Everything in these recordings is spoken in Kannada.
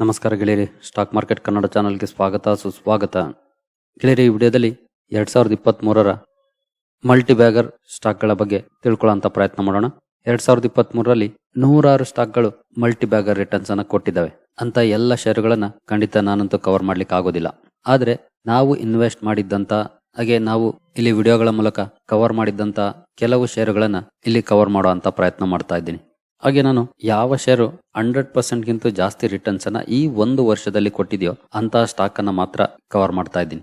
ನಮಸ್ಕಾರ ಗೆಳೆಯರಿ ಸ್ಟಾಕ್ ಮಾರ್ಕೆಟ್ ಕನ್ನಡ ಚಾನಲ್ಗೆ ಸ್ವಾಗತ, ಸುಸ್ವಾಗತ. ಗೆಳೆಯರಿ, ಈ ವಿಡಿಯೋದಲ್ಲಿ ಎರಡ್ ಸಾವಿರದ ಇಪ್ಪತ್ತ್ ಮೂರರ ಮಲ್ಟಿ ಬ್ಯಾಗರ್ ಸ್ಟಾಕ್ಗಳ ಬಗ್ಗೆ ತಿಳ್ಕೊಳ್ಳೋಂಥ ಪ್ರಯತ್ನ ಮಾಡೋಣ. ಎರಡ್ ಸಾವಿರದ ಇಪ್ಪತ್ತ್ ಮೂರರಲ್ಲಿ ನೂರಾರು ಸ್ಟಾಕ್ಗಳು ಮಲ್ಟಿಬ್ಯಾಗರ್ ರಿಟರ್ನ್ಸ್ ಅನ್ನು ಕೊಟ್ಟಿದ್ದಾವೆ. ಅಂತ ಎಲ್ಲ ಷೇರುಗಳನ್ನ ಖಂಡಿತ ನಾನಂತೂ ಕವರ್ ಮಾಡ್ಲಿಕ್ಕೆ ಆಗೋದಿಲ್ಲ. ಆದ್ರೆ ನಾವು ಇನ್ವೆಸ್ಟ್ ಮಾಡಿದ್ದಂತ ಹಾಗೆ ನಾವು ಇಲ್ಲಿ ವಿಡಿಯೋಗಳ ಮೂಲಕ ಕವರ್ ಮಾಡಿದ್ದಂತ ಕೆಲವು ಷೇರುಗಳನ್ನ ಇಲ್ಲಿ ಕವರ್ ಮಾಡುವಂತ ಪ್ರಯತ್ನ ಮಾಡ್ತಾ ಇದ್ದೀನಿ. ಹಾಗೆ ನಾನು ಯಾವ ಶೇರು ಹಂಡ್ರೆಡ್ ಪರ್ಸೆಂಟ್ ಗಿಂತ ಜಾಸ್ತಿ ರಿಟರ್ನ್ಸ್ ಅನ್ನ ಈ ಒಂದು ವರ್ಷದಲ್ಲಿ ಕೊಟ್ಟಿದೆಯೋ ಅಂತ ಸ್ಟಾಕ್ ಅನ್ನ ಮಾತ್ರ ಕವರ್ ಮಾಡ್ತಾ ಇದ್ದೀನಿ.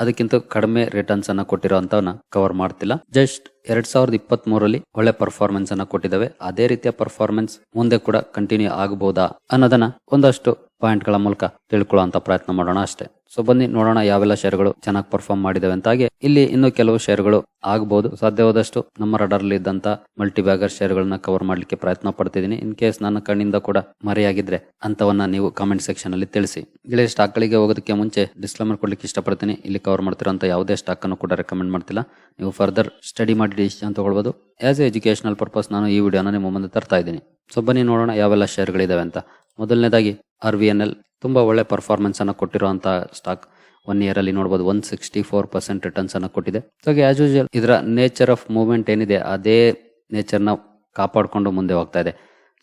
ಅದಕ್ಕಿಂತ ಕಡಿಮೆ ರಿಟರ್ನ್ಸ್ ಅನ್ನ ಕೊಟ್ಟಿರೋಂತವನ್ನ ಕವರ್ ಮಾಡ್ತಿಲ್ಲ. ಜಸ್ಟ್ ಎರಡ್ ಸಾವಿರದ ಇಪ್ಪತ್ತ್ ಮೂರಲ್ಲಿ ಒಳ್ಳೆ ಪರ್ಫಾರ್ಮೆನ್ಸ್ ಅನ್ನ ಕೊಟ್ಟಿದ್ದಾವೆ. ಅದೇ ರೀತಿಯ ಪರ್ಫಾರ್ಮೆನ್ಸ್ ಮುಂದೆ ಕೂಡ ಕಂಟಿನ್ಯೂ ಆಗಬಹುದಾ ಅನ್ನೋದನ್ನ ಒಂದಷ್ಟು ಪಾಯಿಂಟ್ಗಳ ಮೂಲಕ ತಿಳ್ಕೊಳ್ಳುವಂತ ಪ್ರಯತ್ನ ಮಾಡೋಣ ಅಷ್ಟೇ. ಸೊ ಬನ್ನಿ, ನೋಡೋಣ ಯಾವೆಲ್ಲ ಶೇರ್ಗಳು ಚೆನ್ನಾಗಿ ಪರ್ಫಾರ್ಮ್ ಮಾಡಿದವೆ ಅಂತ ಹಾಗೆ. ಇಲ್ಲಿ ಇನ್ನು ಕೆಲವು ಶೇರ್ಗಳು ಆಗಬಹುದು ಸಾಧ್ಯವಾದಷ್ಟು ನಮ್ಮ ರಡರ್ ಅಲ್ಲಿ ಇದ್ದಂತ ಮಲ್ಟಿ ಬ್ಯಾಗರ್ ಷೇರುಗಳನ್ನ ಕವರ್ ಮಾಡಲಿಕ್ಕೆ ಪ್ರಯತ್ನ ಪಡ್ತಿದ್ದೀನಿ. ಇನ್ ಕೇಸ್ ನನ್ನ ಕಣ್ಣಿಂದ ಕೂಡ ಮರೆಯಾಗಿದ್ರೆ ಅಂತವನ್ನ ನೀವು ಕಾಮೆಂಟ್ ಸೆಕ್ಷನ್ ಅಲ್ಲಿ ತಿಳಿಸಿ. ಗೆಳೆಯ ಸ್ಟಾಕ್ ಗಳಿಗೆ ಹೋಗೋದಕ್ಕೆ ಮುಂಚೆ ಡಿಸ್ಕ್ಲೇಮರ್ ಕೊಡ್ಲಿಕ್ಕೆ ಇಷ್ಟಪಡ್ತೀನಿ. ಇಲ್ಲಿ ಕವರ್ ಮಾಡ್ತಿರೋಂಥ ಯಾವುದೇ ಸ್ಟಾಕ್ ಅನ್ನು ಕೂಡ ರೆಕಮೆಂಡ್ ಮಾಡ್ತಿಲ್ಲ. ನೀವು ಫರ್ದರ್ ಸ್ಟಡಿ ಮಾಡಿ ಡಿಸಿಷನ್ ತಗೊಳ್ಬಹುದು ಆಸ್ ಎ ಎಜುಕೇಶನಲ್ ಪರ್ಪಸ್ ನಾನು ಈ ವಿಡಿಯೋನ ನಿಮ್ಮ ಮುಂದೆ ತರ್ತಾ ಇದ್ದೀನಿ. ಸೊ ಬನ್ನಿ, ನೋಡೋಣ ಯಾವೆಲ್ಲ ಶೇರ್ಗಳಿದಾವೆ ಅಂತ. ಮೊದಲನೇದಾಗಿ ಆರ್ ವಿ ಎನ್ ಎಲ್ ತುಂಬ ಒಳ್ಳೆ ಪರ್ಫಾರ್ಮೆನ್ಸನ್ನು ಅನ್ನು ಕೊಟ್ಟಿರುವಂತ ಸ್ಟಾಕ್ ಒನ್ ಇಯರಲ್ಲಿ ನೋಡ್ಬೋದು ಒನ್ ಸಿಕ್ಸ್ಟಿ ಫೋರ್ ಪರ್ಸೆಂಟ್ ರಿಟರ್ನ್ಸನ್ನು ಕೊಟ್ಟಿದೆ. ಸೊ ಆ್ಯಸ್ ಯೂಶುವಲ್ ಇದರ ನೇಚರ್ ಆಫ್ ಮೂವ್ಮೆಂಟ್ ಏನಿದೆ, ಅದೇ ನೇಚರ್ನ ಕಾಪಾಡಿಕೊಂಡು ಮುಂದೆ ಹೋಗ್ತಾ ಇದೆ.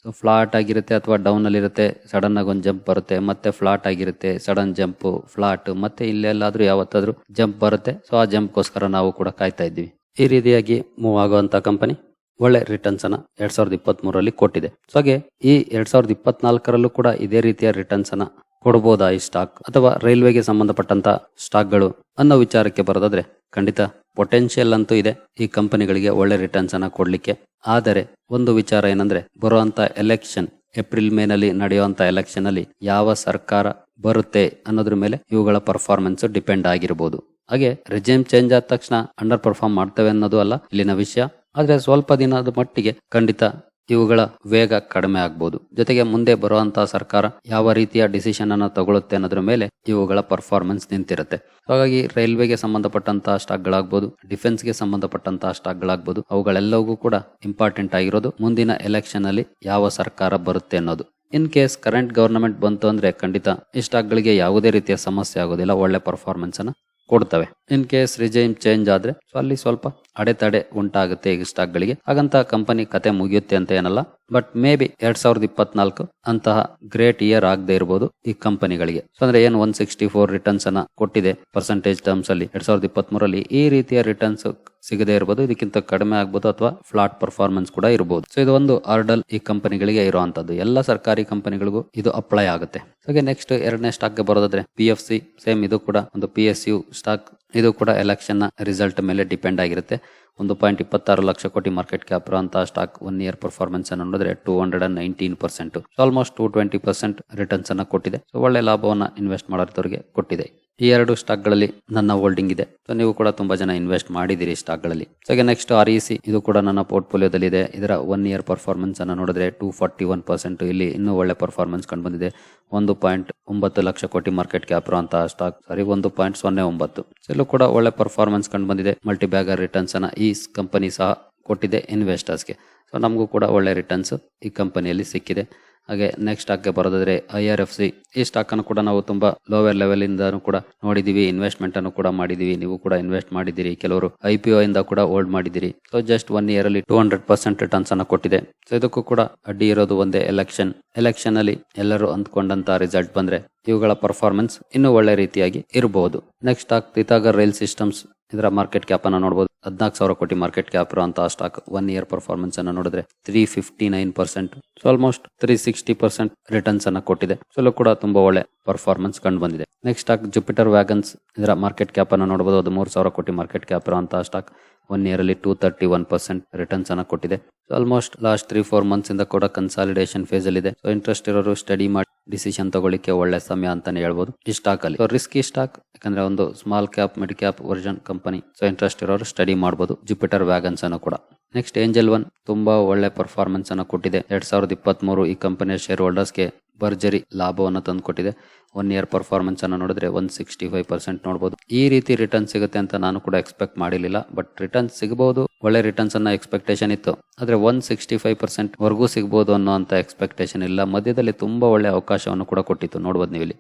ಸೊ ಫ್ಲಾಟ್ ಆಗಿರುತ್ತೆ ಅಥವಾ ಡೌನಲ್ಲಿರುತ್ತೆ ಸಡನ್ನಾಗಿ ಒಂದು ಜಂಪ್ ಬರುತ್ತೆ, ಮತ್ತೆ ಫ್ಲಾಟ್ ಆಗಿರುತ್ತೆ ಸಡನ್ ಜಂಪ್ ಫ್ಲಾಟ್ ಮತ್ತೆ ಇಲ್ಲೆಲ್ಲಾದರೂ ಯಾವತ್ತಾದರೂ ಜಂಪ್ ಬರುತ್ತೆ. ಸೊ ಆ ಜಂಪ್ಗೋಸ್ಕರ ನಾವು ಕೂಡ ಕಾಯ್ತಾ ಇದ್ದೀವಿ. ಈ ರೀತಿಯಾಗಿ ಮೂವ್ ಆಗುವಂಥ ಕಂಪನಿ ಒಳ್ಳೆ ರಿಟರ್ನ್ಸ್ ಅನ್ನ ಎರಡ್ ಸಾವಿರದ ಇಪ್ಪತ್ತ್ ಮೂರರಲ್ಲಿ ಕೊಟ್ಟಿದೆ. ಸೊ ಹಾಗೆ ಈ ಎರಡ್ ಸಾವಿರದ ಇಪ್ಪತ್ನಾಲ್ಕರಲ್ಲೂ ಕೂಡ ಇದೇ ರೀತಿಯ ರಿಟರ್ನ್ಸ್ ಅನ್ನ ಕೊಡಬಹುದಾ ಈ ಸ್ಟಾಕ್ ಅಥವಾ ರೈಲ್ವೆಗೆ ಸಂಬಂಧಪಟ್ಟಂತ ಸ್ಟಾಕ್ಗಳು ಅನ್ನೋ ವಿಚಾರಕ್ಕೆ ಬರೋದಾದ್ರೆ ಖಂಡಿತ ಪೊಟೆನ್ಷಿಯಲ್ ಅಂತೂ ಇದೆ. ಈ ಕಂಪನಿಗಳಿಗೆ ಒಳ್ಳೆ ರಿಟರ್ನ್ಸ್ ಅನ್ನ ಕೊಡ್ಲಿಕ್ಕೆ. ಆದರೆ ಒಂದು ವಿಚಾರ ಏನಂದ್ರೆ ಬರುವಂತ ಎಲೆಕ್ಷನ್ ಏಪ್ರಿಲ್ ಮೇ ನಲ್ಲಿ ನಡೆಯುವಂತ ಎಲೆಕ್ಷನ್ ಅಲ್ಲಿ ಯಾವ ಸರ್ಕಾರ ಬರುತ್ತೆ ಅನ್ನೋದ್ರ ಮೇಲೆ ಇವುಗಳ ಪರ್ಫಾರ್ಮೆನ್ಸ್ ಡಿಪೆಂಡ್ ಆಗಿರಬಹುದು ಹಾಗೆ ರಿಜೈಮ್ ಚೇಂಜ್ ಆದ ತಕ್ಷಣ ಅಂಡರ್ ಪರ್ಫಾರ್ಮ್ ಮಾಡ್ತೇವೆ ಅನ್ನೋದು ಅಲ್ಲ. ಇಲ್ಲಿನ ವಿಷಯ ಆದ್ರೆ ಸ್ವಲ್ಪ ದಿನದ ಮಟ್ಟಿಗೆ ಖಂಡಿತ ಇವುಗಳ ವೇಗ ಕಡಿಮೆ ಆಗ್ಬೋದು. ಜೊತೆಗೆ ಮುಂದೆ ಬರುವಂತಹ ಸರ್ಕಾರ ಯಾವ ರೀತಿಯ ಡಿಸಿಷನ್ ಅನ್ನು ತಗೊಳ್ಳುತ್ತೆ ಅನ್ನೋದ್ರ ಮೇಲೆ ಇವುಗಳ ಪರ್ಫಾರ್ಮೆನ್ಸ್ ನಿಂತಿರುತ್ತೆ. ಹಾಗಾಗಿ ರೈಲ್ವೆಗೆ ಸಂಬಂಧಪಟ್ಟಂತಹ ಸ್ಟಾಕ್ಗಳಾಗ್ಬೋದು ಡಿಫೆನ್ಸ್ಗೆ ಸಂಬಂಧಪಟ್ಟಂತಹ ಸ್ಟಾಕ್ಗಳಾಗ್ಬೋದು ಅವುಗಳೆಲ್ಲವೂ ಕೂಡ ಇಂಪಾರ್ಟೆಂಟ್ ಆಗಿರೋದು ಮುಂದಿನ ಎಲೆಕ್ಷನ್ ಅಲ್ಲಿ ಯಾವ ಸರ್ಕಾರ ಬರುತ್ತೆ ಅನ್ನೋದು. ಇನ್ ಕೇಸ್ ಕರೆಂಟ್ ಗವರ್ನಮೆಂಟ್ ಬಂತು ಅಂದ್ರೆ ಖಂಡಿತ ಈ ಸ್ಟಾಕ್ಗಳಿಗೆ ಯಾವುದೇ ರೀತಿಯ ಸಮಸ್ಯೆ ಆಗೋದಿಲ್ಲ, ಒಳ್ಳೆ ಪರ್ಫಾರ್ಮೆನ್ಸ್ ಅನ್ನ ಕೊಡ್ತವೆ. ಇನ್ ಕೇಸ್ ರಿಜೈಮ್ ಚೇಂಜ್ ಆದ್ರೆ ಸೊ ಅಲ್ಲಿ ಸ್ವಲ್ಪ ಅಡೆತಡೆ ಉಂಟಾಗುತ್ತೆ ಈ ಸ್ಟಾಕ್ ಗಳಿಗೆ. ಹಾಗಂತ ಕಂಪನಿ ಕತೆ ಮುಗಿಯುತ್ತೆ ಅಂತ ಏನಲ್ಲ ಬಟ್ ಮೇ ಬಿ ಎರಡ್ ಸಾವಿರದ ಇಪ್ಪತ್ನಾಲ್ಕು ಅಂತಹ ಗ್ರೇಟ್ ಇಯರ್ ಆಗದೆ ಇರಬಹುದು ಈ ಕಂಪನಿಗಳಿಗೆ ಸೊ ಅಂದ್ರೆ ಏನ್ ಒನ್ ಸಿಕ್ಸ್ಟಿ ಫೋರ್ ರಿಟರ್ನ್ಸ್ ಅನ್ನ ಕೊಟ್ಟಿದೆ ಪರ್ಸೆಂಟೇಜ್ ಟರ್ಮ್ಸ್ ಅಲ್ಲಿ ಎರಡ್ ಸಾವಿರದ ಇಪ್ಪತ್ತ್ ಮೂರಲ್ಲಿ ಈ ರೀತಿಯ ರಿಟರ್ನ್ಸ್ ಸಿಗದೆ ಇರಬಹುದು ಇದಕ್ಕಿಂತ ಕಡಿಮೆ ಆಗ್ಬೋದು ಅಥವಾ ಫ್ಲಾಟ್ ಪರ್ಫಾರ್ಮೆನ್ಸ್ ಕೂಡ ಇರಬಹುದು ಸೊ ಇದು ಒಂದು ಆರ್ಡಲ್ ಈ ಕಂಪನಿಗಳಿಗೆ ಇರುವಂತದ್ದು. ಎಲ್ಲ ಸರ್ಕಾರಿ ಕಂಪನಿಗಳಿಗೂ ಇದು ಅಪ್ಲೈ ಆಗುತ್ತೆ. ಹಾಗೆ ನೆಕ್ಸ್ಟ್ ಎರಡನೇ ಸ್ಟಾಕ್ಗೆ ಬರೋದಾದ್ರೆ ಪಿ ಎಫ್ ಸೇಮ್ ಇದು ಕೂಡ ಒಂದು ಪಿ ಸ್ಟಾಕ್ ಇದು ಕೂಡ ಎಲೆಕ್ಷನ್ ರಿಸಲ್ಟ್ ಮೇಲೆ ಡಿಪೆಂಡ್ ಆಗಿರುತ್ತೆ. ಒಂದು ಪಾಯಿಂಟ್ ಇಪ್ಪತ್ತಾರು ಲಕ್ಷ ಕೋಟಿ ಮಾರ್ಕೆಟ್ ಕ್ಯಾಪ್ ಅಂತ ಸ್ಟಾಕ್ ಒನ್ ಇಯರ್ ಪರ್ಫಾರ್ಮೆನ್ಸ್ ಅನ್ನು ನೋಡಿದ್ರೆ two hundred and nineteen percent almost two twenty percent returns ಅನ್ನ ಕೊಟ್ಟಿದೆ. ಸೊ ಒಳ್ಳೆ ಲಾಭವನ್ನ ಇನ್ವೆಸ್ಟ್ ಮಾಡೋರಿಗೆ ಕೊಟ್ಟಿದೆ. ಈ ಎರಡು ಸ್ಟಾಕ್ಗಳಲ್ಲಿ ನನ್ನ ಹೋಲ್ಡಿಂಗ್ ಇದೆ. ಸೊ ನೀವು ಕೂಡ ತುಂಬಾ ಜನ ಇನ್ವೆಸ್ಟ್ ಮಾಡಿದ್ದೀರಿ ಸ್ಟಾಕ್ಗಳಲ್ಲಿ. So next R E C ಇದು ಕೂಡ ನನ್ನ ಪೋರ್ಟ್ಫೋಲಿಯೋದಲ್ಲಿದೆ. ಇದರ ಒನ್ ಇಯರ್ ಪರ್ಫಾರ್ಮೆನ್ಸ್ ಅನ್ನು ನೋಡಿದ್ರೆ ಟೂ ಫಾರ್ಟಿ ಒನ್ ಪರ್ಸೆಂಟ್ ಇಲ್ಲಿ ಇನ್ನೂ ಒಳ್ಳೆ ಪರ್ಫಾರ್ಮೆನ್ಸ್ ಕಂಡು ಬಂದಿದೆ ಒಂದು ಪಾಯಿಂಟ್ ಒಂಬತ್ತು ಲಕ್ಷ ಕೋಟಿ ಮಾರ್ಕೆಟ್ ಕ್ಯಾಪ್ ಅಂತ ಸ್ಟಾಕ್ ಸರಿ ಒಂದು ಪಾಯಿಂಟ್ ಸೊನ್ನೆ ಒಂಬತ್ತು. ಸೊ ಕೂಡ ಒಳ್ಳೆ ಪರ್ಫಾರ್ಮೆನ್ಸ್ ಕಂಡು ಬಂದಿದೆ ಮಲ್ಟಿ ಬ್ಯಾಗರ್ ರಿಟರ್ನ್ಸ್ ಅನ್ನ ಈ ಕಂಪನಿ ಸಹ ಕೊಟ್ಟಿದೆ ಇನ್ವೆಸ್ಟರ್ಸ್ಗೆ ಸೊ ನಮಗೂ ಕೂಡ ಒಳ್ಳೆ ರಿಟರ್ನ್ಸ್ ಈ ಕಂಪನಿಯಲ್ಲಿ ಸಿಕ್ಕಿದೆ. ಹಾಗೆ ನೆಕ್ಸ್ಟ್ ಸ್ಟಾಕ್ಗೆ ಬರೋದಾದ್ರೆ ಐ ಆರ್ ಎಫ್ ಸಿ ಈ ಸ್ಟಾಕ್ ಅನ್ನು ಕೂಡ ನಾವು ತುಂಬಾ ಲೋವರ್ ಲೆವೆಲ್ ಇಂದ ಕೂಡ ನೋಡಿದೀವಿ. ಇನ್ವೆಸ್ಟ್ಮೆಂಟ್ ಅನ್ನು ಕೂಡ ಮಾಡಿದೀವಿ. ನೀವು ಕೂಡ ಇನ್ವೆಸ್ಟ್ ಮಾಡಿದಿರಿ ಕೆಲವರು ಐ ಪಿ ಒ ಇಂದ ಕೂಡ ಹೋಲ್ಡ್ ಮಾಡಿದಿರಿ ಸೊ ಜಸ್ಟ್ ಒನ್ ಇಯರ್ ಅಲ್ಲಿ ಟೂ ಹಂಡ್ರೆಡ್ ಪರ್ಸೆಂಟ್ ರಿಟರ್ನ್ಸ್ ಅನ್ನು ಕೊಟ್ಟಿದೆ. ಸೊ ಇದಕ್ಕೂ ಕೂಡ ಅಡ್ಡಿ ಇರೋದು ಒಂದೇ ಎಲೆಕ್ಷನ್ ಎಲೆಕ್ಷನ್ ಅಲ್ಲಿ ಎಲ್ಲರೂ ಅಂದ್ಕೊಂಡಂತ ರಿಸಲ್ಟ್ ಬಂದ್ರೆ ಇವುಗಳ ಪರ್ಫಾರ್ಮೆನ್ಸ್ ಇನ್ನೂ ಒಳ್ಳೆ ರೀತಿಯಾಗಿ ಇರಬಹುದು next stock Titagarh rail systems ಇದರ ಮಾರ್ಕೆಟ್ ಕ್ಯಾಪ್ ಅನ್ನು ನೋಡಬಹುದು ಹದಿನಾಲ್ಕು ಸಾವಿರ ಕೋಟಿ ಮಾರ್ಕೆಟ್ ಕ್ಯಾಪ್ ಇರುವಂತಹ ಸ್ಟಾಕ್ ಒನ್ ಇಯರ್ ಪರ್ಫಾರ್ಮೆನ್ಸ್ ಅನ್ನು ನೋಡಿದ್ರೆ three fifty nine percent almost three sixty percent returns ಅನ್ನ ಕೊಟ್ಟಿದೆ. ಸೊಲ್ಲೂ ಕೂಡ ತುಂಬಾ ಒಳ್ಳೆ ಪರ್ಫಾರ್ಮೆನ್ಸ್ ಕಂಡು ಬಂದಿದೆ. ನೆಕ್ಸ್ಟ್ ಸ್ಟಾಕ್ ಜುಪಿಟರ್ ವ್ಯಾಗನ್ಸ್ ಇದರ ಮಾರ್ಕೆಟ್ ಕ್ಯಾಪ್ ಅನ್ನು ನೋಡಬಹುದು ಅದು ಮೂರು ಸಾವಿರ ಕೋಟಿ ಮಾರ್ಕೆಟ್ ಕ್ಯಾಪ್ ಇರುವಂತಹ ಸ್ಟಾಕ್ ಒನ್ ಇಯರ್ ಅಲ್ಲಿ two thirty one percent returns ಅನ್ನ ಕೊಟ್ಟಿದೆ. So almost last three four months ಇಂದ ಕೂಡ ಕನ್ಸಾಲಿಡೇಷನ್ ಫೇಸ್ ಅಲ್ಲಿ ಇದೆ. ಸೊ ಇಂಟ್ರೆಸ್ಟ್ ಇರೋರು ಸ್ಟಡಿ ಮಾಡಿ ಡಿಸಿಷನ್ ತಗೊಳ್ಳಿಕ್ಕೆ ಒಳ್ಳೆ ಸಮಯ ಅಂತಾನೆ ಹೇಳ್ಬೋದು. ಈ ಸ್ಟಾಕ್ ಅಲ್ಲಿ. ರಿಸ್ಕಿ ಸ್ಟಾಕ್ ಯಾಕಂದ್ರೆ ಒಂದು small cap mid cap version company so interest ಇರೋರು ಸ್ಟಡಿ ಮಾಡಬಹುದು ಜುಪಿಟರ್ ವ್ಯಾಗನ್ಸ್ ಅನ್ನು ಕೂಡ. ನೆಕ್ಸ್ಟ್ ಏಂಜಲ್ ಒನ್ ತುಂಬಾ ಒಳ್ಳೆ ಪರ್ಫಾರ್ಮೆನ್ಸ್ ಅನ್ನು ಕೊಟ್ಟಿದೆ. ಎರಡ್ ಸಾವಿರದ ಇಪ್ಪತ್ತ್ ಮೂರು ಈ ಕಂಪನಿಯ ಶೇರ್ ಹೋಲ್ಡರ್ಸ್ಗೆ ಭರ್ಜರಿ ಲಾಭವನ್ನು ತಂದುಕೊಟ್ಟಿದೆ ಒನ್ ಇಯರ್ ಪರ್ಫಾರ್ಮೆನ್ಸ್ ಅನ್ನು ನೋಡಿದ್ರೆ ಒನ್ ಸಿಕ್ಸ್ಟಿ ಫೈವ್ ಪರ್ಸೆಂಟ್ ನೋಡಬಹುದು ಈ ರೀತಿ ರಿಟರ್ನ್ ಸಿಗುತ್ತೆ ಅಂತ ನಾನು ಕೂಡ ಎಕ್ಸ್ಪೆಕ್ಟ್ ಮಾಡಿರಲಿಲ್ಲ ಬಟ್ ರಿಟರ್ನ್ ಸಿಗಬಹುದು ಒಳ್ಳೆ ರಿಟರ್ನ್ಸ್ ಅನ್ನ ಎಕ್ಸ್ಪೆಕ್ಟೇಷನ್ ಇತ್ತು. ಆದ್ರೆ ಒನ್ ಸಿಕ್ಸ್ಟಿ ಫೈವ್ ಪರ್ಸೆಂಟ್ ವರೆಗೂ ಸಿಗಬಹುದು ಅನ್ನೋ ಎಕ್ಸ್ಪೆಕ್ಟೇಷನ್ ಇಲ್ಲ. ಮಧ್ಯದಲ್ಲಿ ತುಂಬಾ ಒಳ್ಳೆ ಅವಕಾಶವನ್ನು ಕೂಡ ಕೊಟ್ಟಿತ್ತು. ನೋಡ್ಬೋದು ನೀವು ಇಲ್ಲಿ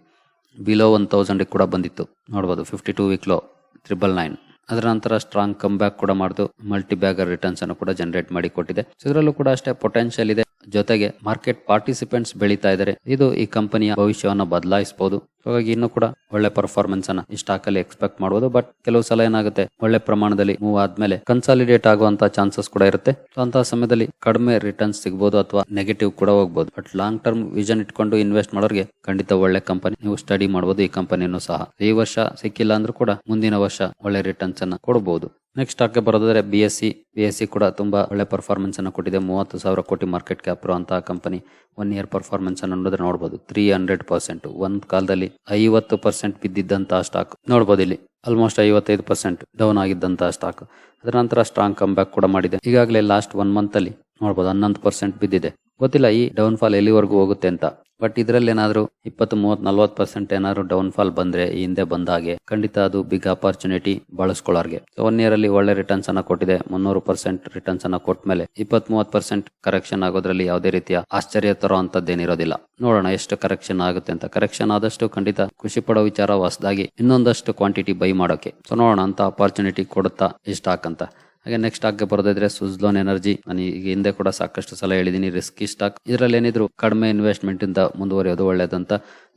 ಬಿಲೋ ಒನ್ ತೌಸಂಡ್ ಕೂಡ ಬಂದಿತ್ತು. ನೋಡ್ಬೋದು fifty two week low triple nine ಅದರ ನಂತರ ಸ್ಟ್ರಾಂಗ್ ಕಮ್ ಬ್ಯಾಕ್ ಕೂಡ ಮಾಡಿದು ಮಲ್ಟಿ ಬ್ಯಾಗರ್ ರಿಟರ್ನ್ಸ್ ಅನ್ನು ಕೂಡ ಜನರೇಟ್ ಮಾಡಿ ಕೊಟ್ಟಿದೆ. ಇದರಲ್ಲೂ ಕೂಡ ಅಷ್ಟೇ ಪೊಟೆನ್ಷಿಯಲ್ ಇದೆ. ಜೊತೆಗೆ ಮಾರ್ಕೆಟ್ ಪಾರ್ಟಿಸಿಪೆಂಟ್ಸ್ ಬೆಳೀತಾ ಇದ್ದಾರೆ. ಇದು ಈ ಕಂಪನಿಯ ಭವಿಷ್ಯವನ್ನು ಬದಲಾಯಿಸಬಹುದು ಹಾಗಾಗಿ ಇನ್ನು ಕೂಡ ಒಳ್ಳೆ ಪರ್ಫಾರ್ಮೆನ್ಸ್ ಅನ್ನ ಈ ಸ್ಟಾಕ್ ಅಲ್ಲಿ ಎಕ್ಸ್ಪೆಕ್ಟ್ ಮಾಡಬಹುದು ಬಟ್ ಕೆಲವು ಸಲ ಏನಾಗುತ್ತೆ, ಒಳ್ಳೆ ಪ್ರಮಾಣದಲ್ಲಿ ಮೂವ್ ಆದ್ಮೇಲೆ ಕನ್ಸಾಲಿಡೇಟ್ ಆಗುವಂತ ಚಾನ್ಸಸ್ ಕೂಡ ಇರುತ್ತೆ. ಸೊ ಅಂತ ಸಮಯದಲ್ಲಿ ಕಡಿಮೆ ರಿಟರ್ನ್ಸ್ ಸಿಗಬಹುದು ಅಥವಾ ನೆಗೆಟಿವ್ ಕೂಡ ಹೋಗಬಹುದು ಬಟ್ ಲಾಂಗ್ ಟರ್ಮ್ ವಿಷನ್ ಇಟ್ಕೊಂಡು ಇನ್ವೆಸ್ಟ್ ಮಾಡೋರಿಗೆ ಖಂಡಿತ ಒಳ್ಳೆ ಕಂಪನಿ ನೀವು ಸ್ಟಡಿ ಮಾಡಬಹುದು ಈ ಕಂಪನಿಯನ್ನು ಸಹ. ಈ ವರ್ಷ ಸಿಕ್ಕಿಲ್ಲ ಅಂದ್ರೂ ಕೂಡ ಮುಂದಿನ ವರ್ಷ ಒಳ್ಳೆ ರಿಟರ್ನ್ಸ್ ಅನ್ನ ಕೊಡಬಹುದು ನೆಕ್ಸ್ಟ್ ಸ್ಟಾಕ್ ಬರೋದಾದ್ರೆ B S C B S C ಕೂಡ ತುಂಬಾ ಒಳ್ಳೆ ಪರ್ಫಾರ್ಮೆನ್ಸ್ ಅನ್ನು ಕೊಟ್ಟಿದೆ. ಮೂವತ್ತು ಸಾವಿರ ಕೋಟಿ ಮಾರ್ಕೆಟ್ ಕ್ಯಾಪ್ ಇರುವಂತಹ ಕಂಪನಿ ಒನ್ ಇಯರ್ ಪರ್ಫಾರ್ಮೆನ್ಸ್ ಅನ್ನು ನೋಡಿದ್ರೆ ನೋಡಬಹುದು ತ್ರೀ ಹಂಡ್ರೆಡ್ ಪರ್ಸೆಂಟ್ ಒಂದ್ ಕಾಲದಲ್ಲಿ ಐವತ್ತು ಪರ್ಸೆಂಟ್ ಬಿದ್ದಿದ್ದಂತಹ ಸ್ಟಾಕ್ ನೋಡಬಹುದು ಇಲ್ಲಿ. ಆಲ್ಮೋಸ್ಟ್ ಐವತ್ತೈದು ಪರ್ಸೆಂಟ್ ಡೌನ್ ಆಗಿದ್ದಂತಹ ಸ್ಟಾಕ್ ಅದರ ನಂತರ ಸ್ಟ್ರಾಂಗ್ ಕಮ್ ಬ್ಯಾಕ್ ಕೂಡ ಮಾಡಿದೆ. ಈಗಾಗಲೇ ಲಾಸ್ಟ್ ಒನ್ ಮಂತ್ ಅಲ್ಲಿ ನೋಡಬಹುದು ಹನ್ನೊಂದು ಪರ್ಸೆಂಟ್ ಬಿದ್ದಿದೆ. ಗೊತ್ತಿಲ್ಲ ಈ ಡೌನ್ ಫಾಲ್ ಎಲ್ಲಿವರೆಗೂ ಹೋಗುತ್ತೆ ಅಂತ. ಬಟ್ ಇದರಲ್ಲಿ ಏನಾದರೂ ಇಪ್ಪತ್ತು, ಮೂವತ್ತು, ನಲ್ವತ್ತು ಪರ್ಸೆಂಟ್ ಏನಾದ್ರು ಡೌನ್ ಫಾಲ್ ಬಂದ್ರೆ ಈ ಹಿಂದೆ ಬಂದ ಹಾಗೆ ಖಂಡಿತ ಅದು ಬಿಗ್ ಅಪಾರ್ಚುನಿಟಿ ಬಳಸ್ಕೊಳ್ಳೋರ್ಗೆ ಒನ್ ಇಯರ್ ಅಲ್ಲಿ ಒಳ್ಳೆ ರಿಟರ್ನ್ಸ್ ಅನ್ನ ಕೊಟ್ಟಿದೆ. ಮುನ್ನೂರು ಪರ್ಸೆಂಟ್ ರಿಟರ್ನ್ಸ್ ಅನ್ನ ಕೊಟ್ಟ ಮೇಲೆ ಇಪ್ಪತ್ ಮೂವತ್ ಪರ್ಸೆಂಟ್ ಕರೆಕ್ಷನ್ ಆಗೋದ್ರಲ್ಲಿ ಯಾವುದೇ ರೀತಿಯ ಆಶ್ಚರ್ಯ ತರೋ ಅಂತದ್ದೇನಿರೋದಿಲ್ಲ ನೋಡೋಣ ಎಷ್ಟು ಕರೆಕ್ಷನ್ ಆಗುತ್ತೆ ಅಂತ. ಕರೆಕ್ಷನ್ ಆದಷ್ಟು ಖಂಡಿತ ಖುಷಿ ಪಡೋ ವಿಚಾರ ಹೊಸದಾಗಿ ಇನ್ನೊಂದಷ್ಟು ಕ್ವಾಂಟಿಟಿ ಬೈ ಮಾಡೋಕೆ. ಸೊ ನೋಡೋಣ ಅಂತ ಅಪಾರ್ಚುನಿಟಿ ಕೊಡುತ್ತಾ ಇಷ್ಟ ಹಾಕಂತ ಹಾಗೆ ನೆಕ್ಸ್ಟ್ ಸ್ಟಾಕ್ ಬರೋದಾದ್ರೆ ಸುಜ್ಲೋನ್ ಎನರ್ಜಿ ನಾನು ಈಗ ಹಿಂದೆ ಕೂಡ ಸಾಕಷ್ಟು ಸಲ ಹೇಳಿದೀನಿ ರಿಸ್ಕಿ ಸ್ಟಾಕ್ ಇದರಲ್ಲಿ ಏನಿದ್ರು ಕಡಿಮೆ ಇನ್ವೆಸ್ಟ್ಮೆಂಟ್ ಇಂದ ಮುಂದುವರಿಯೋದು ಒಳ್ಳೇದಂತ,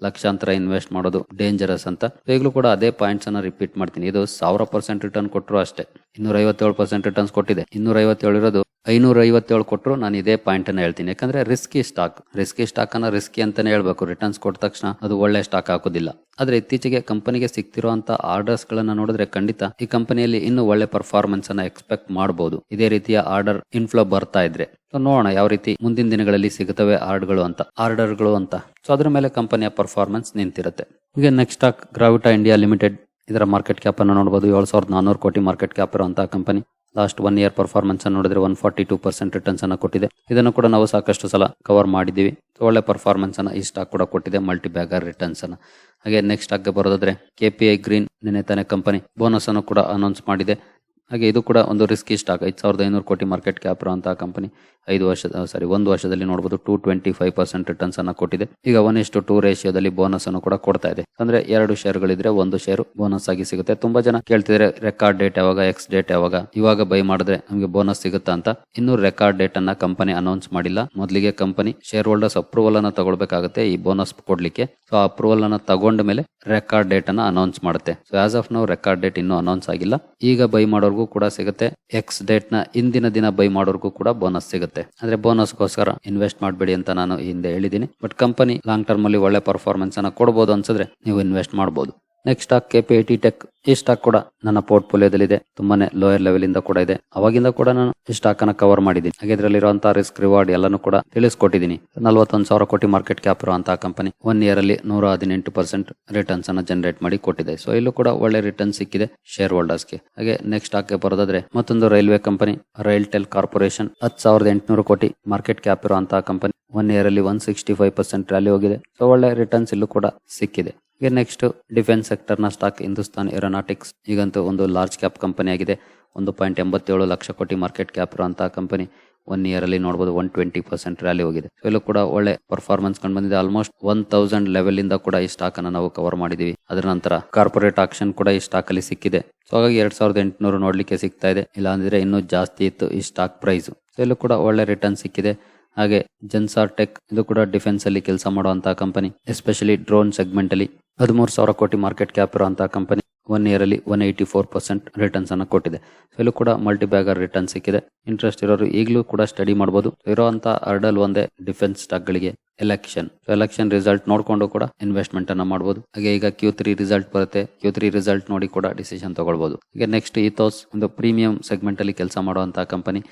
ಲಕ್ಷಾಂತರ ಇನ್ವೆಸ್ಟ್ ಮಾಡೋದು ಡೇಂಜರಸ್ ಅಂತ. ಈಗಲೂ ಕೂಡ ಅದೇ ಪಾಯಿಂಟ್ಸ್ ಅನ್ನ ರಿಪೀಟ್ ಮಾಡ್ತೀನಿ. ಇದು ಸಾವಿರ ಪರ್ಸೆಂಟ್ ರಿಟರ್ನ್ ಕೊಟ್ಟರು ಅಷ್ಟೇ. ಇನ್ನೂರ ಐವತ್ತೇಳು ಪರ್ಸೆಂಟ್ ರಿಟರ್ನ್ಸ್ ಕೊಟ್ಟಿದೆ. ಇನ್ನೂರ ಐವತ್ತೇಳು ಇರೋದು ಐನೂರ ಐವತ್ತೇಳು ಕೊಟ್ಟರು ನಾನು ಇದೇ ಪಾಯಿಂಟ್ ಅನ್ನ ಹೇಳ್ತೀನಿ. ಯಾಕಂದರೆ ರಿಸ್ಕಿ ಸ್ಟಾಕ್ ರಿಸ್ಕಿ ಸ್ಟಾಕ್ ಅನ್ನ ರಿಸ್ಕಿ ಅಂತಾನೆ ಹೇಳ್ಬೇಕು. ರಿಟರ್ನ್ಸ್ ಕೊಟ್ಟ ತಕ್ಷಣ ಅದು ಒಳ್ಳೆ ಸ್ಟಾಕ್ ಹಾಕೋದಿಲ್ಲ. ಆದ್ರೆ ಇತ್ತೀಚೆಗೆ ಕಂಪನಿಗೆ ಸಿಗ್ತಿರುವಂತ ಆರ್ಡರ್ಸ್ ಗಳನ್ನ ನೋಡಿದ್ರೆ ಖಂಡಿತ ಈ ಕಂಪನಿಯಲ್ಲಿ ಇನ್ನೂ ಒಳ್ಳೆ ಪರ್ಫಾರ್ಮೆನ್ಸ್ ಅನ್ನ ಎಕ್ಸ್ಪೆಕ್ಟ್ ಮಾಡಬಹುದು ಇದೇ ರೀತಿಯ ಆರ್ಡರ್ ಇನ್ಫ್ಲೋ ಬರ್ತಾ ಇದ್ರೆ. ನೋಡೋಣ ಯಾವ ರೀತಿ ಮುಂದಿನ ದಿನಗಳಲ್ಲಿ ಸಿಗುತ್ತವೆ ಆರ್ಡ್ಗಳು ಅಂತ. ಆರ್ಡರ್ಗಳು ಅಂತ. ಸೊ ಅದರ ಮೇಲೆ ಕಂಪನಿಯ ಪರ್ಫಾರ್ಮೆನ್ಸ್ ನಿಂತಿರುತ್ತೆ. ಈಗ next stock Gravita India Limited ಇದರ ಮಾರ್ಕೆಟ್ ಕ್ಯಾಪ್ ಅನ್ನು ನೋಡಬಹುದು ಏಳು ಸಾವಿರದ ನಾನೂರು ಕೋಟಿ ಮಾರ್ಕೆಟ್ ಕ್ಯಾಪ್ ಇರುವಂತಹ company last one year performance ಅನ್ನು ನೋಡಿದ್ರೆ one forty two percent returns ಅನ್ನು ಕೊಟ್ಟಿದೆ. ಇದನ್ನು ಕೂಡ ನಾವು ಸಾಕಷ್ಟು ಸಲ ಕವರ್ ಮಾಡಿದ್ದೀವಿ. ಒಳ್ಳೆ ಪರ್ಫಾರ್ಮೆನ್ಸ್ ಅನ್ನು ಈ ಸ್ಟಾಕ್ ಕೂಡ ಕೊಟ್ಟಿದೆ ಮಲ್ಟಿ ಬ್ಯಾಗರ್ ರಿಟರ್ನ್ಸ್ ಅನ್ನು. ಹಾಗೆ ನೆಕ್ಸ್ಟ್ ಸ್ಟಾಕ್ ಬರೋದಾದ್ರೆ ಕೆಪಿಐ ಗ್ರೀನ್ ನಿನ್ನೆ ತಾನೇ ಕಂಪನಿ ಬೋನಸ್ ಅನ್ನು ಕೂಡ ಅನೌನ್ಸ್ ಮಾಡಿದೆ. ಹಾಗೆ ಇದು ಕೂಡ ಒಂದು ರಿಸ್ಕಿ ಸ್ಟಾಕ್ ಐದು ಸಾವಿರದ ಐನೂರು ಕೋಟಿ ಮಾರ್ಕೆಟ್ ಕ್ಯಾಪ್ ಇರುವಂತಹ ಕಂಪನಿ ಐದು ವರ್ಷದ ಸಾರಿ ಒಂದು ವರ್ಷದಲ್ಲಿ ನೋಡಬಹುದು two twenty five percent returns ಅನ್ನ ಕೊಟ್ಟಿದೆ. ಈಗ ಒನ್ ಇಷ್ಟು ಟೂ ರೇಷಿಯೋದಲ್ಲಿ ಬೋನಸ್ ಅನ್ನು ಕೂಡ ಕೊಡ್ತಾ ಇದೆ. ಅಂದ್ರೆ ಎರಡು ಶೇರ್ಗಳಿದ್ರೆ ಒಂದು ಶೇರು ಬೋನಸ್ ಆಗಿ ಸಿಗುತ್ತೆ. ತುಂಬಾ ಜನ ಕೇಳ್ತಿದ್ರೆ ರೆಕಾರ್ಡ್ ಡೇಟ್ ಯಾವಾಗ ಎಕ್ಸ್ ಡೇಟ್ ಯಾವಾಗ? ಇವಾಗ ಬೈ ಮಾಡಿದ್ರೆ ನಮಗೆ ಬೋನಸ್ ಸಿಗುತ್ತಾ ಅಂತ. ಇನ್ನು ರೆಕಾರ್ಡ್ ಡೇಟ್ ಅನ್ನ ಕಂಪನಿ ಅನೌನ್ಸ್ ಮಾಡಿಲ್ಲ. ಮೊದಲಿಗೆ ಕಂಪನಿ ಶೇರ್ ಹೋಲ್ಡರ್ಸ್ ಅಪ್ರೂವಲ್ ಅನ್ನ ತಗೊಳ್ಬೇಕಾಗುತ್ತೆ ಈ ಬೋನಸ್ ಕೊಡ್ಲಿಕ್ಕೆ. ಸೊ ಅಪ್ರೂವಲ್ ಅನ್ನ ತಗೊಂಡ ಮೇಲೆ ರೆಕಾರ್ಡ್ ಡೇಟ್ ಅನ್ನ ಅನೌನ್ಸ್ ಮಾಡುತ್ತೆ. So as of now record date ಇನ್ನೂ ಅನೌನ್ಸ್ ಆಗಿಲ್ಲ. ಈಗ ಬೈ ಮಾಡೋರ್ಗೂ ಕೂಡ ಸಿಗುತ್ತೆ. ಎಕ್ಸ್ ಡೇಟ್ನ ಇಂದಿನ ದಿನ ಬೈ ಮಾಡೋರ್ಗೂ ಕೂಡ ಬೋನಸ್ ಸಿಗುತ್ತೆ. ಅಂದ್ರೆ ಬೋನಸ್ಗೋಸ್ಕರ ಇನ್ವೆಸ್ಟ್ ಮಾಡಬೇಡಿ ಅಂತ ನಾನು ಹಿಂದೆ ಹೇಳಿದ್ದೀನಿ. ಬಟ್ ಕಂಪನಿ ಲಾಂಗ್ ಟರ್ಮ್ ಅಲ್ಲಿ ಒಳ್ಳೆ ಪರ್ಫಾರ್ಮೆನ್ಸ್ ಅನ್ನ ಕೊಡಬಹುದು ಅನ್ಸಿದ್ರೆ ನೀವು ಇನ್ವೆಸ್ಟ್ ಮಾಡಬಹುದು next stock KP IT tech ಈ ಸ್ಟಾಕ್ ಕೂಡ ನನ್ನ ಪೋರ್ಟ್ಫೋಲಿಯೋದಲ್ಲಿದೆ. ತುಂಬಾನೇ ಲೋಯರ್ ಲೆವೆಲ್ ಇಂದ ಕೂಡ ಇದೆ. ಅವಾಗಿಂದ ಕೂಡ ನಾನು ಈ ಸ್ಟಾಕ್ ಅನ್ನ ಕವರ್ ಮಾಡಿದ್ದೀನಿ. ಹಾಗೆ ಇದರಲ್ಲಿರುವಂತಹ ರಿಸ್ಕ್ ರಿವಾರ್ಡ್ ಎಲ್ಲಾನು ಕೂಡ ತಿಳಿಸ್ಕೊಟ್ಟಿದ್ದೀನಿ. ನಲವತ್ತೊಂದು ಸಾವಿರ ಕೋಟಿ ಮಾರ್ಕೆಟ್ ಕ್ಯಾಪ್ ಇರುವಂತಹ ಕಂಪನಿ ಒನ್ ಇಯರ್ ಅಲ್ಲಿ ನೂರ ಹದಿನೆಂಟು ಪರ್ಸೆಂಟ್ ರಿಟರ್ನ್ಸ್ ಅನ್ನ ಜನರೇಟ್ ಮಾಡಿ ಕೊಟ್ಟಿದೆ. ಸೊ ಇಲ್ಲೂ ಕೂಡ ಒಳ್ಳೆ ರಿಟರ್ನ್ ಸಿಕ್ಕಿದೆ ಶೇರ್ ಹೋಲ್ಡರ್ಸ್ಗೆ. ಹಾಗೆ ನೆಕ್ಸ್ಟ್ ಸ್ಟಾಕ್ಗೆ ಬರೋದಾದ್ರೆ ಮತ್ತೊಂದು railway company rail tell corporation ಹತ್ತು ಸಾವಿರದ ಎಂಟುನೂರು ಕೋಟಿ ಮಾರ್ಕೆಟ್ ಕ್ಯಾಪ್ ಇರುವಂತಹ ಕಂಪನಿ ಒನ್ ಇಯರ್ ಅಲ್ಲಿ one sixty five percent rally ಹೋಗಿದೆ. ಸೊ ಒಳ್ಳೆ ರಿಟರ್ನ್ಸ್ ಇಲ್ಲೂ ಕೂಡ ಸಿಕ್ಕಿದೆ. ಈಗ ನೆಕ್ಸ್ಟ್ ಡಿಫೆನ್ಸ್ ಸೆಕ್ಟರ್ನ ಸ್ಟಾಕ್ ಹಿಂದೂಸ್ತಾನ್ ಏರೋನಾಟಿಕ್ಸ್ ಈಗಂತೂ ಒಂದು ಲಾರ್ಜ್ ಕ್ಯಾಪ್ ಕಂಪನಿ ಆಗಿದೆ. ಒಂದು ಪಾಯಿಂಟ್ ಎಂಬತ್ತೇಳು ಲಕ್ಷ ಕೋಟಿ ಮಾರ್ಕೆಟ್ ಕ್ಯಾಪ್ ಇರುವಂತಹ ಕಂಪನಿ ಒನ್ ಇಯರ್ ಅಲ್ಲಿ ನೋಡಬಹುದು ಒನ್ ಟ್ವೆಂಟಿ ಪರ್ಸೆಂಟ್ ರ್ಯಾಲಿ ಹೋಗಿದೆ. ಇಲ್ಲೂ ಕೂಡ ಒಳ್ಳೆ ಪರ್ಫಾರ್ಮೆನ್ಸ್ ಕಂಡು ಬಂದಿದೆ. ಆಲ್ಮೋಸ್ಟ್ ಒನ್ ತೌಸಂಡ್ ಲೆವೆಲ್ ಇಂದ ಕೂಡ ಈ ಸ್ಟಾಕ್ ಅನ್ನ ನಾವು ಕವರ್ ಮಾಡಿದೀವಿ. ಅದರ ನಂತರ ಕಾರ್ಪೊರೇಟ್ ಆಕ್ಷನ್ ಕೂಡ ಈ ಸ್ಟಾಕ್ ಅಲ್ಲಿ ಸಿಕ್ಕಿದೆ. ಸೊ ಹಾಗಾಗಿ ಎರಡ್ ಸಾವಿರದ ಎಂಟುನೂರು ನೋಡ್ಲಿಕ್ಕೆ ಸಿಗ್ತಾ ಇದೆ. ಇಲ್ಲ ಅಂದ್ರೆ ಇನ್ನೂ ಜಾಸ್ತಿ ಇತ್ತು ಈ ಸ್ಟಾಕ್ ಪ್ರೈಸ್ ಸೊ ಇಲ್ಲೂ ಕೂಡ ಒಳ್ಳೆ ರಿಟರ್ನ್ ಸಿಕ್ಕಿದೆ. ಹಾಗೆ ಜನ್ಸಾರ್ ಟೆಕ್ ಇದು ಕೂಡ ಡಿಫೆನ್ಸ್ ಅಲ್ಲಿ ಕೆಲಸ ಮಾಡುವಂತಹ ಕಂಪನಿ ಎಸ್ಪೆಷಲಿ ಡ್ರೋನ್ ಸೆಗ್ಮೆಂಟ್ ಅಲ್ಲಿ ಹದಿಮೂರು ಸಾವಿರ ಕೋಟಿ ಮಾರ್ಕೆಟ್ ಕ್ಯಾಪ್ ಇರುವಂತಹ ಕಂಪನಿ ಒನ್ ಇಯರ್ ಅಲ್ಲಿ one eighty four percent returns ಅನ್ನು ಕೊಟ್ಟಿದೆ. ಇಲ್ಲೂ ಕೂಡ ಮಲ್ಟಿ ಬ್ಯಾಗರ್ ರಿಟರ್ನ್ ಸಿಕ್ಕಿದೆ. ಇಂಟ್ರೆಸ್ಟ್ ಇರೋರು ಈಗಲೂ ಕೂಡ ಸ್ಟಡಿ ಮಾಡಬಹುದು ಇರುವಂತ ಅರ್ಡಲ್ ಒಂದೇ ಡಿಫೆನ್ಸ್ ಸ್ಟಾಕ್ ಗಳಿಗೆ ಎಲೆಕ್ಷನ್ ಎಲೆಕ್ಷನ್ ರಿಸಲ್ಟ್ ನೋಡ್ಕೊಂಡು ಕೂಡ ಇನ್ವೆಸ್ಟ್ಮೆಂಟ್ ಅನ್ನ ಮಾಡಬಹುದು ಹಾಗೆ ಈಗ ಕ್ಯೂ ತ್ರೀ ರಿಸಲ್ಟ್ ಬರುತ್ತೆ. ಕ್ಯೂ ತ್ರೀ ರಿಸಲ್ಟ್ ನೋಡಿ ಕೂಡ ಡಿಸಿಷನ್ ತಗೊಳ್ಬಹುದು ಈಗ ನೆಕ್ಸ್ಟ್ ಇಥೋಸ್ ಒಂದು ಪ್ರೀಮಿಯಂ ಸೆಗ್ಮೆಂಟ್ ಅಲ್ಲಿ ಕೆಲಸ ಮಾಡುವಂತಹ ಕಂಪನಿ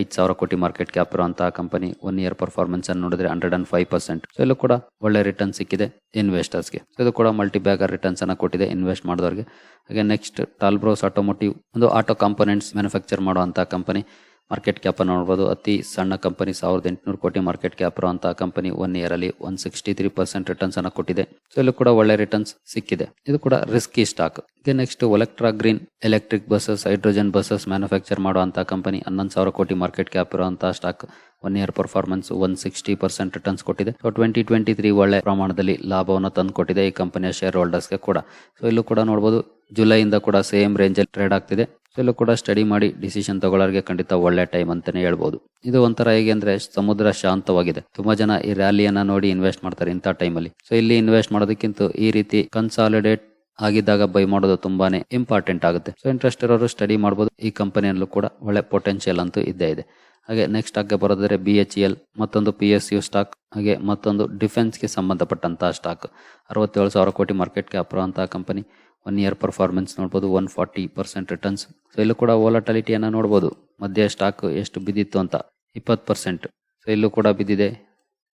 ಐದು ಸಾವಿರ ಕೋಟಿ ಮಾರ್ಕೆಟ್ ಕ್ಯಾಪ್ ಇರುವಂತಹ ಕಂಪನಿ ಒನ್ ಇಯರ್ ಪರ್ಫಾರ್ಮೆನ್ಸ್ ಅನ್ನು ನೋಡಿದ್ರೆ hundred and five percent so ಇಲ್ಲೂ ಕೂಡ ಒಳ್ಳೆ ರಿಟರ್ನ್ ಸಿಕ್ಕಿದೆ ಇನ್ವೆಸ್ಟರ್ಸ್ಗೆ ಇದು ಕೂಡ ಮಲ್ಟಿ ಬ್ಯಾಗರ್ ರಿಟರ್ನ್ಸ್ ಅನ್ನು ಕೊಟ್ಟಿದೆ ಇನ್ವೆಸ್ಟ್ ಮಾಡಿದವರಿಗೆ. ಹಾಗೆ ನೆಕ್ಸ್ಟ್ ಟಾಲ್ಬ್ರೋಸ್ ಆಟೋಮೋಟಿವ್ ಒಂದು ಆಟೋ ಕಾಂಪೋನೆಂಟ್ಸ್ ಮ್ಯಾನುಫ್ಯಾಕ್ಚರ್ ಮಾಡುವಂತಹ ಕಂಪನಿ ಮಾರ್ಕೆಟ್ ಕ್ಯಾಪ್ ಅನ್ನು ನೋಡ್ಬೋದು. ಅತಿ ಸಣ್ಣ ಕಂಪನಿ ಸಾವಿರದ ಎಂಟುನೂರು ಕೋಟಿ ಮಾರ್ಕೆಟ್ ಕ್ಯಾಪ್ ಇರುವಂತಹ ಕಂಪನಿ ಒನ್ ಇಯರ್ ಅಲ್ಲಿ one sixty three percent returns ಅನ್ನು ಕೊಟ್ಟಿದೆ. ಸೊ ಇಲ್ಲೂ ಕೂಡ ಒಳ್ಳೆ ರಿಟರ್ನ್ಸ್ ಸಿಕ್ಕಿದೆ. ಇದು ಕೂಡ ರಿಸ್ಕಿ ಸ್ಟಾಕ್ ಈಗ next Olectra green electric buses hydrogen buses manufacture ಮಾಡುವಂತಹ ಕಂಪನಿ ಹನ್ನೊಂದು ಸಾವಿರ ಕೋಟಿ ಮಾರ್ಕೆಟ್ ಕ್ಯಾಪ್ ಇರುವಂತಹ stock one year performance one sixty percent returns ಕೊಟ್ಟಿದೆ. ಸೊ ಟ್ವೆಂಟಿ ಟ್ವೆಂಟಿ ತ್ರೀ ಒಳ್ಳೆ ಪ್ರಮಾಣದಲ್ಲಿ ಲಾಭವನ್ನು ತಂದು ಕೊಟ್ಟಿದೆ ಈ ಕಂಪನಿಯ ಶೇರ್ ಹೋಲ್ಡರ್ಸ್ಗೆ ಕೂಡ. ಸೊ ಇಲ್ಲೂ ಕೂಡ ನೋಡಬಹುದು ಜುಲೈಯಿಂದ ಕೂಡ ಸೇಮ್ ರೇಂಜಲ್ಲಿ ಟ್ರೇಡ್ ಆಗ್ತಿದೆ. ಸೊ ಕೂಡ ಸ್ಟಡಿ ಮಾಡಿ ಡಿಸಿಷನ್ ತಗೊಳ್ಳೋರಿಗೆ ಖಂಡಿತ ಒಳ್ಳೆ ಟೈಮ್ ಅಂತಾನೆ ಹೇಳ್ಬೋದು. ಇದು ಒಂಥರ ಹೇಗೆ ಅಂದರೆ ಸಮುದ್ರ ಶಾಂತವಾಗಿದೆ. ತುಂಬಾ ಜನ ಈ ರ್ಯಾಲಿಯನ್ನ ನೋಡಿ ಇನ್ವೆಸ್ಟ್ ಮಾಡ್ತಾರೆ ಇಂಥ ಟೈಮಲ್ಲಿ ಸೊ ಇಲ್ಲಿ ಇನ್ವೆಸ್ಟ್ ಮಾಡೋದಕ್ಕಿಂತ ಈ ರೀತಿ ಕನ್ಸಾಲಿಡೇಟ್ ಆಗಿದ್ದಾಗ ಬೈ ಮಾಡೋದು ತುಂಬಾನೇ ಇಂಪಾರ್ಟೆಂಟ್ ಆಗುತ್ತೆ. ಸೊ ಇಂಟ್ರೆಸ್ಟ್ ಇರೋರು ಸ್ಟಡಿ ಮಾಡ್ಬೋದು. ಈ ಕಂಪನಿಯಲ್ಲೂ ಕೂಡ ಒಳ್ಳೆ ಪೊಟೆನ್ಷಿಯಲ್ ಅಂತೂ ಇದ್ದೇ ಇದೆ. ಹಾಗೆ ನೆಕ್ಸ್ಟ್ ಆಗಿ ಬರೋದಾದ್ರೆ ಬಿ ಎಚ್ ಎಲ್ ಮತ್ತೊಂದು ಪಿ ಎಸ್ ಯು ಸ್ಟಾಕ್ ಹಾಗೆ ಮತ್ತೊಂದು ಡಿಫೆನ್ಸ್ಗೆ ಸಂಬಂಧಪಟ್ಟಂತಹ ಸ್ಟಾಕ್ ಅರವತ್ತೇಳು ಸಾವಿರ ಕೋಟಿ ಮಾರ್ಕೆಟ್ ಅಪ್ರೋ ಅಂತಹ ಕಂಪನಿ ಒನ್ ಇಯರ್ ಪರ್ಫಾರ್ಮೆನ್ಸ್ ನೋಡ್ಬೋದು one forty percent returns so ಇಲ್ಲೂ ಕೂಡ ವೋಲಟಾಲಿಟಿಯನ್ನು ನೋಡ್ಬೋದು. ಮಧ್ಯ ಸ್ಟಾಕ್ ಎಷ್ಟು ಬಿದ್ದಿತ್ತು ಅಂತ. ಇಪ್ಪತ್ತು ಪರ್ಸೆಂಟ್ ಸೊ ಇಲ್ಲೂ ಕೂಡ ಬಿದ್ದಿದೆ.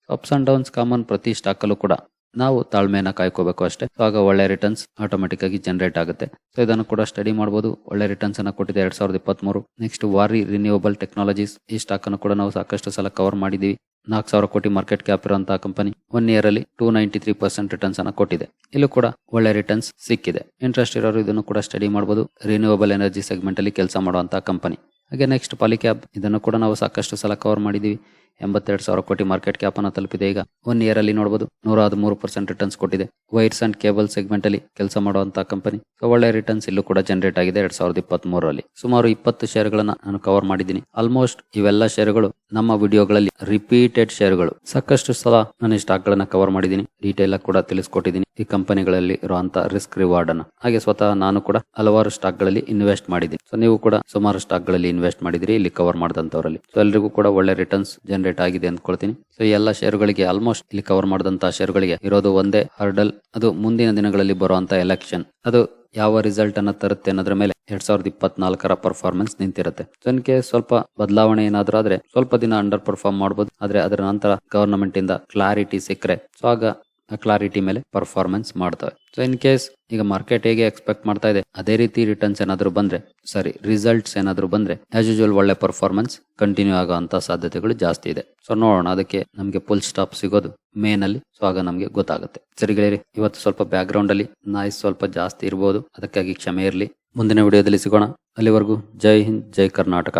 ಅಪ್ಸ್ ಆ್ಯಂಡ್ ಡೌನ್ಸ್ ಕಾಮನ್ ಪ್ರತಿ ಸ್ಟಾಕಲ್ಲೂ ಕೂಡ. ನಾವು ತಾಳ್ಮೆಯನ್ನ ಕಾಯ್ಕೋಬೇಕು ಅಷ್ಟೇ. ಆಗ ಒಳ್ಳೆ ರಿಟರ್ನ್ಸ್ ಆಟೋಮೆಟಿಕ್ ಆಗಿ ಜನರೇಟ್ ಆಗುತ್ತೆ. ಸೊ ಇದನ್ನು ಕೂಡ ಸ್ಟಡಿ ಮಾಡಬಹುದು ಒಳ್ಳೆ ರಿಟರ್ನ್ಸ್ ಅನ್ನ ಕೊಟ್ಟಿದೆ ಎರಡ್ ಸಾವಿರದ ಇಪ್ಪತ್ಮೂರು. ನೆಕ್ಸ್ಟ್ ವಾರಿ ರಿನ್ಯೂವಬಲ್ ಟೆಕ್ನಾಲಜೀಸ್ ಈ ಸ್ಟಾಕ್ ಅನ್ನು ಕೂಡ ನಾವು ಸಾಕಷ್ಟು ಸಲ ಕವರ್ ಮಾಡಿದೀವಿ ನಾಲ್ಕು ಸಾವಿರ ಕೋಟಿ ಮಾರ್ಕೆಟ್ ಕ್ಯಾಪ್ ಇರುವಂತಹ ಕಂಪನಿ ಒನ್ ಇಯರ್ ಅಲ್ಲಿ two ninety three percent returns ಅನ್ನ ಕೊಟ್ಟಿದೆ. ಇಲ್ಲೂ ಕೂಡ ಒಳ್ಳೆ ರಿಟರ್ನ್ಸ್ ಸಿಕ್ಕಿದೆ. ಇಂಟ್ರೆಸ್ಟ್ ಇರೋರು ಇದನ್ನು ಕೂಡ ಸ್ಟಡಿ ಮಾಡಬಹುದು ರಿನ್ಯೂವಬಲ್ ಎನರ್ಜಿ ಸೆಗ್ಮೆಂಟ್ ಅಲ್ಲಿ ಕೆಲಸ ಮಾಡುವಂತಹ ಕಂಪನಿ ಹಾಗೆ ನೆಕ್ಸ್ಟ್ ಪಾಲಿಕ್ಯಾಬ್ ಇದನ್ನು ಕೂಡ ನಾವು ಸಾಕಷ್ಟು ಸಲ ಕವರ್ ಮಾಡಿದೀವಿ ಎಂಬತ್ತೆರಡು ಸಾವಿರ ಕೋಟಿ ಮಾರ್ಕೆಟ್ ಕ್ಯಾಪ್ ಅನ್ನು ತಲುಪಿದೆ. ಈಗ ಒನ್ ಇಯರ್ ಅಲ್ಲಿ ನೋಡಬಹುದು ನೂರ ಹದಿಮೂರು ಪರ್ಸೆಂಟ್ ರಿಟರ್ನ್ಸ್ ಕೊಟ್ಟಿದೆ. ವೈರ್ಸ್ ಅಂಡ್ ಕೇಬಲ್ ಸೆಗ್ಮೆಂಟ್ ಅಲ್ಲಿ ಕೆಲಸ ಮಾಡುವಂತಹ ಕಂಪನಿ ಒಳ್ಳೆ ರಿಟರ್ನ್ಸ್ ಇಲ್ಲೂ ಕೂಡ ಜನರೇಟ್ ಆಗಿದೆ ಎರಡ್ ಸಾವಿರದ ಇಪ್ಪತ್ತ್ ಮೂರರಲ್ಲಿ ಸುಮಾರು ಇಪ್ಪತ್ತು ಶೇರ್ಗಳನ್ನ ನಾನು ಕವರ್ ಮಾಡಿದ್ದೀನಿ. ಆಲ್ಮೋಸ್ಟ್ ಇವೆಲ್ಲ ಶೇರ್ಗಳು ನಮ್ಮ ವಿಡಿಯೋಗಳಲ್ಲಿ ರಿಪೀಟೆಡ್ ಶೇರ್ಗಳು ಸಾಕಷ್ಟು ಸಲ ನಾನು ಸ್ಟಾಕ್ ಗಳನ್ನ ಕವರ್ ಮಾಡಿದ್ದೀನಿ. ಡೀಟೇಲ್ ಕೂಡ ತಿಳಿಸ್ಕೊಟ್ಟಿದ್ದೀನಿ ಈ ಕಂಪನಿಗಳಲ್ಲಿ ಇರುವಂತಹ ರಿಸ್ಕ್ ರಿವಾರ್ಡ್ ಅನ್ನ. ಹಾಗೆ ಸ್ವತಃ ನಾನು ಕೂಡ ಹಲವಾರು ಸ್ಟಾಕ್ಗಳಲ್ಲಿ ಇನ್ವೆಸ್ಟ್ ಮಾಡಿದ್ದೀನಿ. ಸೊ ನೀವು ಕೂಡ ಸುಮಾರು ಸ್ಟಾಕ್ಗಳಲ್ಲಿ ಇನ್ವೆಸ್ಟ್ ಮಾಡಿದಿರಿ ಇಲ್ಲಿ ಕವರ್ ಮಾಡಿದಂತವರಲ್ಲಿ. ಸೊ ಎಲ್ಲರಿಗೂ ಕೂಡ ಒಳ್ಳೆ ರಿಟರ್ನ್ಸ್ ಜನರೇಟ್ ಆಗಿದೆ ಅಂದ್ಕೊಳ್ತೀನಿ. ಸೊ ಎಲ್ಲ ಶೇರುಗಳಿಗೆ ಆಲ್ಮೋಸ್ಟ್ ಇಲ್ಲಿ ಕವರ್ ಮಾಡಿದಂತಹ ಶೇರುಗಳಿಗೆ ಇರೋದು ಒಂದೇ ಹರ್ಡಲ್ ಅದು ಮುಂದಿನ ದಿನಗಳಲ್ಲಿ ಬರುವಂತ ಎಲೆಕ್ಷನ್ ಅದು ಯಾವ ರಿಸಲ್ಟ್ ಅನ್ನ ತರುತ್ತೆ ಅನ್ನೋದ್ರ ಮೇಲೆ ಎರಡ್ ಸಾವಿರದ ಇಪ್ಪತ್ನಾಲ್ಕರ ಪರ್ಫಾರ್ಮೆನ್ಸ್ ನಿಂತಿರುತ್ತೆ. ಜನಕ್ಕೆ ಸ್ವಲ್ಪ ಬದಲಾವಣೆ ಏನಾದ್ರೂ ಆದ್ರೆ ಸ್ವಲ್ಪ ದಿನ ಅಂಡರ್ ಪರ್ಫಾರ್ಮ್ ಮಾಡಬಹುದು ಆದ್ರೆ ಅದರ ನಂತರ ಗವರ್ನಮೆಂಟ್ ಇಂದ ಕ್ಲಾರಿಟಿ ಸಿಕ್ಕರೆ. ಸೊ ಆಗ ಕ್ಲಾರಿಟಿ ಮೇಲೆ ಪರ್ಫಾರ್ಮೆನ್ಸ್ ಮಾಡ್ತವೆ. ಸೊ ಇನ್ ಕೇಸ್ ಈಗ ಮಾರ್ಕೆಟ್ ಹೇಗೆ ಎಕ್ಸ್ಪೆಕ್ಟ್ ಮಾಡ್ತಾ ಇದೆ, ಅದೇ ರೀತಿ ರಿಟರ್ನ್ಸ್ ಏನಾದರೂ ಬಂದ್ರೆ ಸಾರಿ ರಿಸಲ್ಟ್ಸ್ ಏನಾದರೂ ಬಂದ್ರೆ ಆಸ್ ಯೂಶುವಲ್ ಒಳ್ಳೆ ಪರ್ಫಾರ್ಮೆನ್ಸ್ ಕಂಟಿನ್ಯೂ ಆಗುವಂತ ಸಾಧ್ಯತೆಗಳು ಜಾಸ್ತಿ ಇದೆ. ಸೊ ನೋಡೋಣ, ಅದಕ್ಕೆ ನಮಗೆ ಫುಲ್ ಸ್ಟಾಪ್ ಸಿಗೋದು ಮೇನ್ ಅಲ್ಲಿ ಸೊ ಆಗ ನಮಗೆ ಗೊತ್ತಾಗುತ್ತೆ. ಸರಿ ಗೆಳೆಯರಿ, ಇವತ್ತು ಸ್ವಲ್ಪ ಬ್ಯಾಕ್ ಗ್ರೌಂಡ್ ಅಲ್ಲಿ ನಾಯ್ಸ್ ಸ್ವಲ್ಪ ಜಾಸ್ತಿ ಇರಬಹುದು ಅದಕ್ಕಾಗಿ ಕ್ಷಮೆ ಇರಲಿ. ಮುಂದಿನ ವಿಡಿಯೋದಲ್ಲಿ ಸಿಗೋಣ. ಅಲ್ಲಿವರೆಗೂ ಜೈ ಹಿಂದ್, ಜೈ ಕರ್ನಾಟಕ.